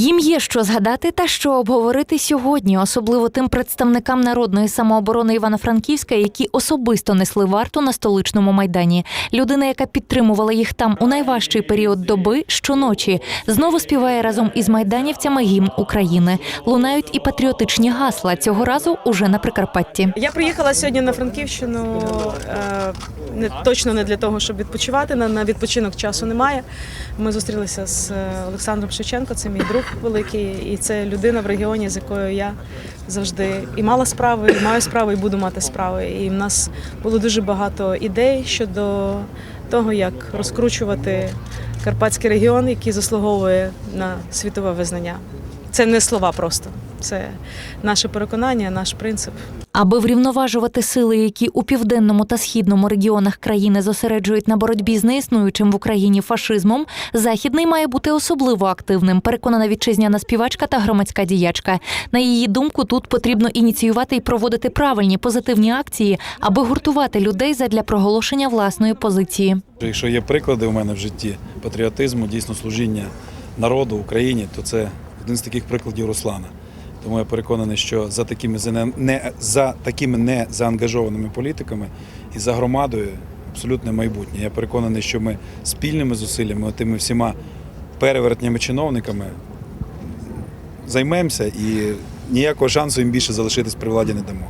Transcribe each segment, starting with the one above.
Їм є що згадати та що обговорити сьогодні, особливо тим представникам народної самооборони Івано-Франківська, які особисто несли варту на столичному майдані. Людина, яка підтримувала їх там у найважчий період доби щоночі, знову співає разом із майданівцями гімн України. Лунають і патріотичні гасла цього разу уже на Прикарпатті. Я приїхала сьогодні на Франківщину е, не точно не для того, щоб відпочивати. На, відпочинок часу немає. Ми зустрілися з е, Олександром Шевченко, це мій друг великий, і це людина в регіоні, з якою я завжди і мала справи, і маю справи, і буду мати справи. І в нас було дуже багато ідей щодо того, як розкручувати Карпатський регіон, який заслуговує на світове визнання. Це не слова просто, це наше переконання, наш принцип. Аби врівноважувати сили, які у південному та східному регіонах країни зосереджують на боротьбі з неіснуючим в Україні фашизмом, західний має бути особливо активним. Переконана вітчизняна співачка та громадська діячка. На її думку, тут потрібно ініціювати і проводити правильні позитивні акції, аби гуртувати людей задля проголошення власної позиції. Якщо є приклади у мене в житті патріотизму, дійсно служіння народу Україні, то це один з таких прикладів Руслана. Тому я переконаний, що за такими не за такими не заангажованими політиками і за громадою абсолютне майбутнє. Я переконаний, що ми спільними зусиллями, тими всіма перевертнями чиновниками займемося і ніякого шансу їм більше залишитись при владі не дамо.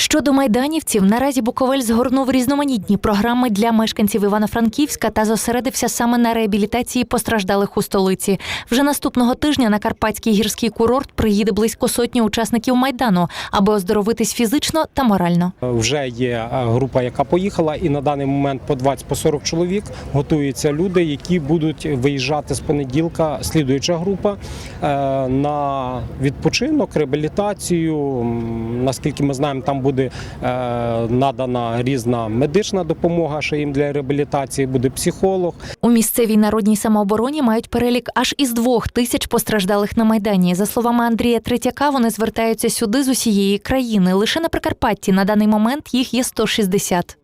Щодо майданівців, наразі Буковель згорнув різноманітні програми для мешканців Івано-Франківська та зосередився саме на реабілітації постраждалих у столиці. Вже наступного тижня на Карпатський гірський курорт приїде близько сотні учасників майдану, аби оздоровитись фізично та морально. Вже є е, група, яка поїхала, і на даний момент по 20-40 чоловік готуються люди, які будуть виїжджати з понеділка. Слідуюча група е, на відпочинок, реабілітацію. Наскільки ми знаємо, там буде е, надана різна медична допомога, що їм для реабілітації буде психолог. У місцевій народній самообороні мають перелік аж із двох тисяч постраждалих на майдані. За словами Андрія Третяка, вони звертаються сюди з усієї країни. Лише на Прикарпатті на даний момент їх є 160.